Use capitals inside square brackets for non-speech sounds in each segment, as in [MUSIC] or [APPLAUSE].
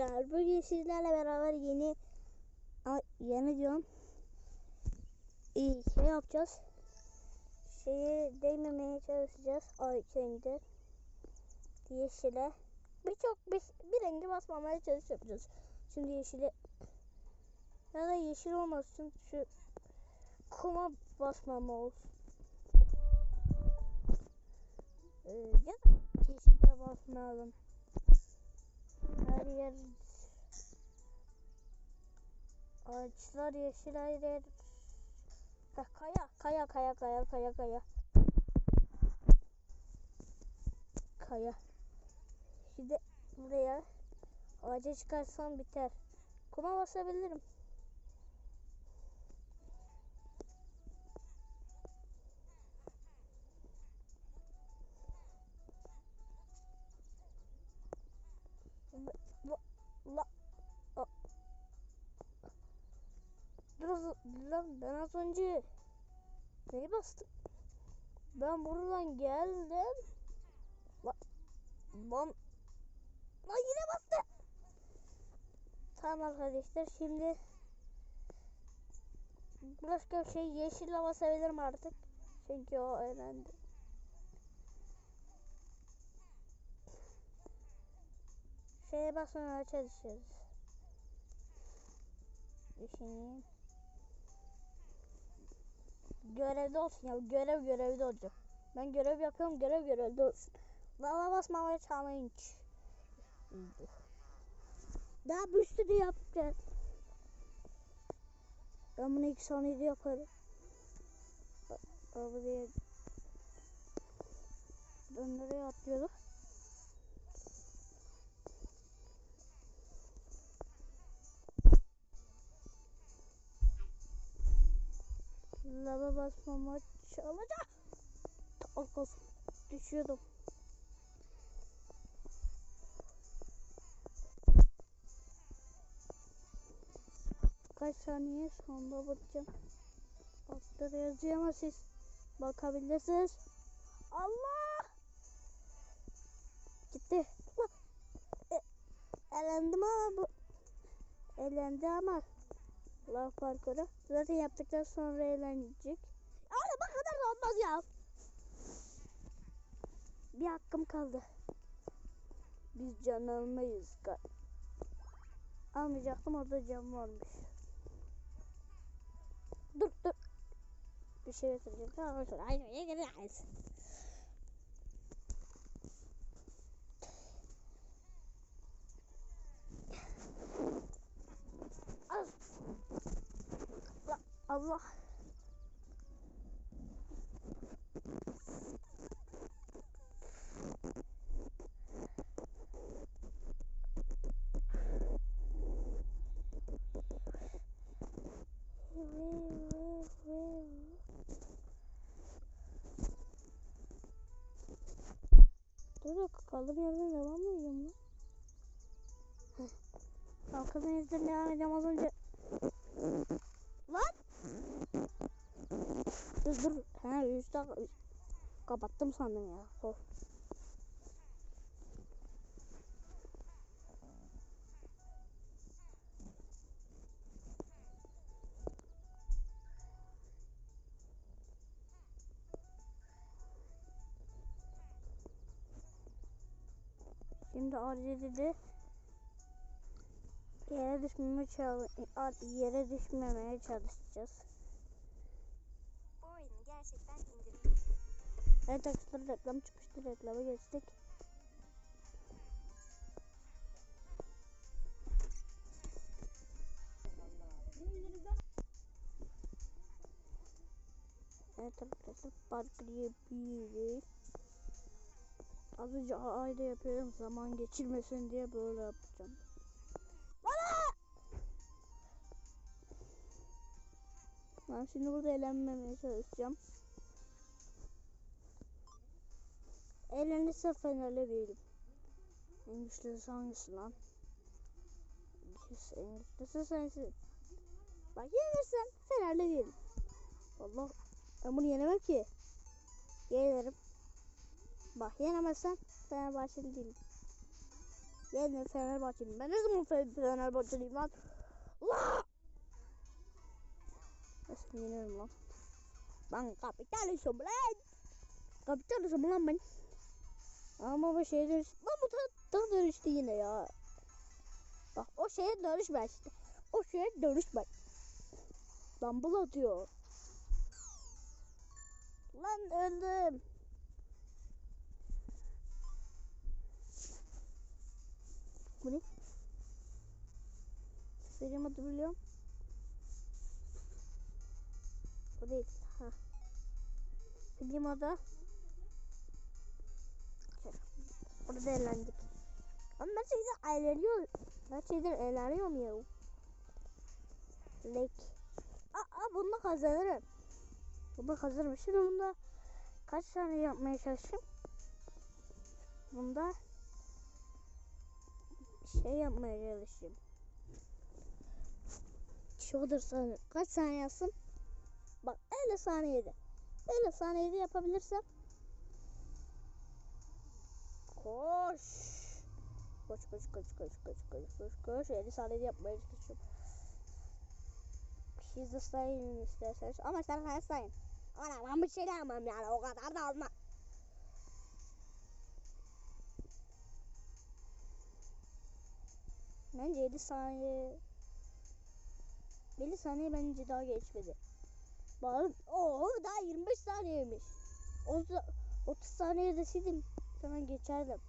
Arkadaşlar bugün sizlerle beraber yeni yeni diyorum şey yapacağız. Şeyi değmemeye çalışacağız. Ay şeyinde yeşile birçok bir, bir rengi basmamaya çalışacağız. Şimdi yeşile ya da yeşil olmasın şu kuma basmam olsun. Ee, ya da yeşile. Her yer ağaçlar yeşil her yer. Heh, kaya kaya kaya kaya kaya kaya. Kaya. Şimdi buraya ağaca çıkarsam biter. Kuma basabilirim La, a- Dur az- lan ben az önce neyi bastım? Ben buradan geldim. La, lan, lan yine bastı. Tamam arkadaşlar şimdi başka bir şey yeşille basabilirim artık. Çünkü o önemli. Şeye basmaya çalışıyoruz. Düşüneyim. Görevde olsun ya. Görev görevde olacak. Ben görev yapıyorum. Görev görevde olsun. Lava basmamaya challenge. Daha bir sürü yapacağız. Ben bunu iki saniyede yaparım. Buraya nereye atlıyorduk? Lava basmama çalacak. Alkos düşüyordum. Kaç saniye sonra bakacağım. Altta yazıyor ama siz bakabilirsiniz. Allah! Gitti. E, elendim ama bu elendi ama Lav parkuru. Zaten yaptıktan sonra eğlenecek. Ama bu kadar da olmaz ya. Bir hakkım kaldı. Biz can almayız. Almayacaktım orada can varmış. Dur dur. Bir şey getireceğim. Tamam sonra aynı yere gideriz. Az. La- Allah. Dur dakika kaldığım yerden devam mı ediyorum lan? Heh. Kaldığım yerden devam edeceğim az önce. Lan! Dur dur. Ha üstte kapattım sandım ya. Of. Şimdi RCD'de yere düşmeme yere düşmemeye çalışacağız. Bu oyunu gerçekten indirim. Evet arkadaşlar reklam çıkmıştı. Reklama geçtik. Evet arkadaşlar parkur yapıyoruz. Az önce ayda yapıyorum zaman geçirmesin diye böyle yapacağım. Bana! Ben şimdi burada eğlenmemeye çalışacağım. Eğlenirse fenerli değilim. En güçlüsü hangisi lan? En güçlüsü sensin. Bak yenirsen fenerli değilim. Allah ben bunu yenemem ki. Yenerim. Bak yenemezsen Fenerbahçeli değilim. Yine Fenerbahçeliyim. Ben ne zaman Fe- Fenerbahçeliyim lan? La! Nasıl yeniyorum lan? Ben kapitalistim lan. Kapitalistim lan ben. Ama bu şeye dönüş... Lan bu da dönüştü yine ya. Bak o şeye dönüşme işte. O şeye dönüşme. Dumble atıyor. Lan öldüm. Bu ne? Adı biliyorum. Bu değil. Ha. Benim adı. Burada eğlendik. Ama ben şeyden eğleniyorum. Ben şeyden eğleniyorum ya. Lek. Aa, bunda kazanırım. Bunda kazanırım. Şimdi bunda kaç tane yapmaya çalışayım? Bunda şey yapmaya çalışayım. Shoulder saniye. Kaç saniye yapsın? Bak 50 saniyede. 50 saniyede yapabilirsem. Koş. Koş koş koş koş koş koş koş koş. 50 saniyede yapmaya çalışıyorum. Siz de sayın isterseniz. Ama isterseniz sayın. Ama ben bir şey yapmam yani o kadar da olmaz. Bence 7 saniye 50 saniye bence daha geçmedi. Bakın ooo daha 25 saniyeymiş. 30, 30 saniye deseydim hemen geçerdim.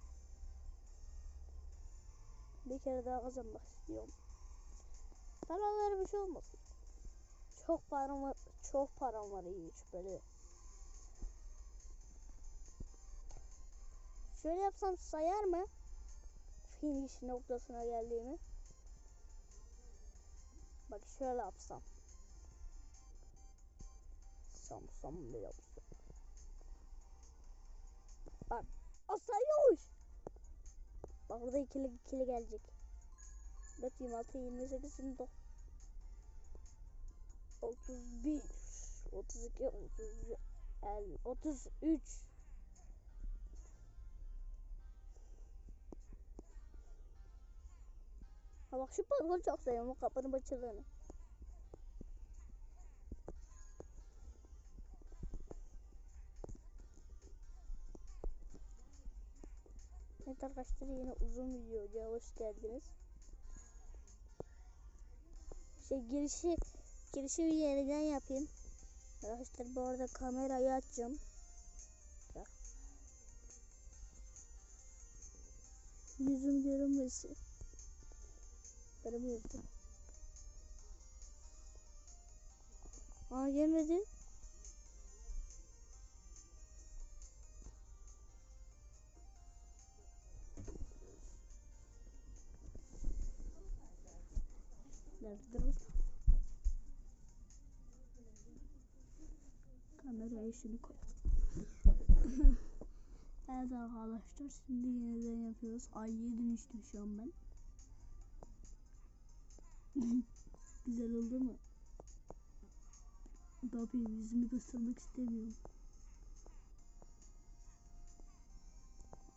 Bir kere daha kazanmak istiyorum. Paralar bir şey olmasın. Çok param var, çok param var iyi böyle. Şöyle yapsam sayar mı? Finish noktasına geldiğimi. Bak şöyle yapsam. Samsam bir yapsam. Bak. Sayıyormuş. Bak burada ikili ikili gelecek. 4, 26, 28, 29. 31 32 33 50 33 Ha bak şu parkuru çok seviyorum o kapının açıldığını. Evet arkadaşlar yine uzun videoya hoş geldiniz. Şey girişi girişi yeniden yapayım. Arkadaşlar bu arada kamerayı açacağım. Yüzüm görünmesin. Göremiyorum. Aa gelmedi. Nerededir o? Kameraya şunu koy. [LAUGHS] evet arkadaşlar şimdi yeniden yapıyoruz. Ayıya dönüştüm şu an ben. [LAUGHS] Güzel oldu mu? Yapayım yüzümü göstermek istemiyorum.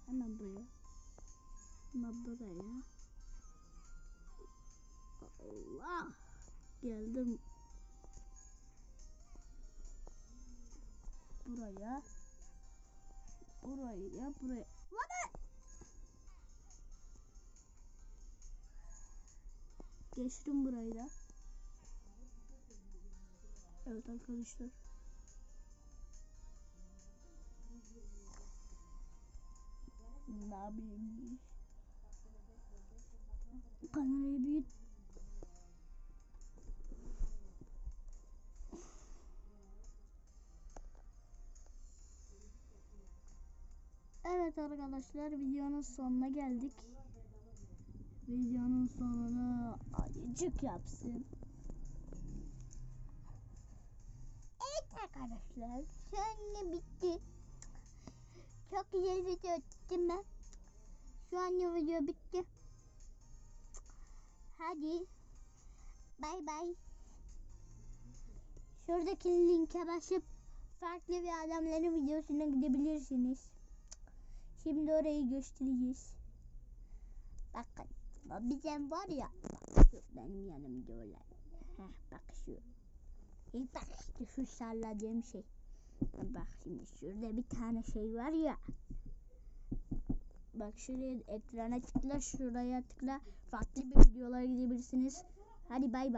Hemen buraya. Hemen buraya. Allah. Geldim. Buraya. Buraya, buraya. Lan Geçtim burayı da. Evet arkadaşlar. Ne yapayım? Kamerayı büyüt. Evet arkadaşlar videonun sonuna geldik. Videonun sonunu ayıcık yapsın. Evet arkadaşlar sonra bitti. Çok güzel video ettim ben. Şu an video bitti. Hadi. Bay bay. Şuradaki linke basıp farklı bir adamların videosuna gidebilirsiniz. Şimdi orayı göstereceğiz. Bakın. Bizim var ya. Bak şu benim yanımda olan. Heh bak şu. İlk bak işte şu salladığım şey. Bak şimdi şurada bir tane şey var ya. Bak şuraya ekrana tıkla, şuraya tıkla. Farklı bir videolara gidebilirsiniz. Hadi bay bay.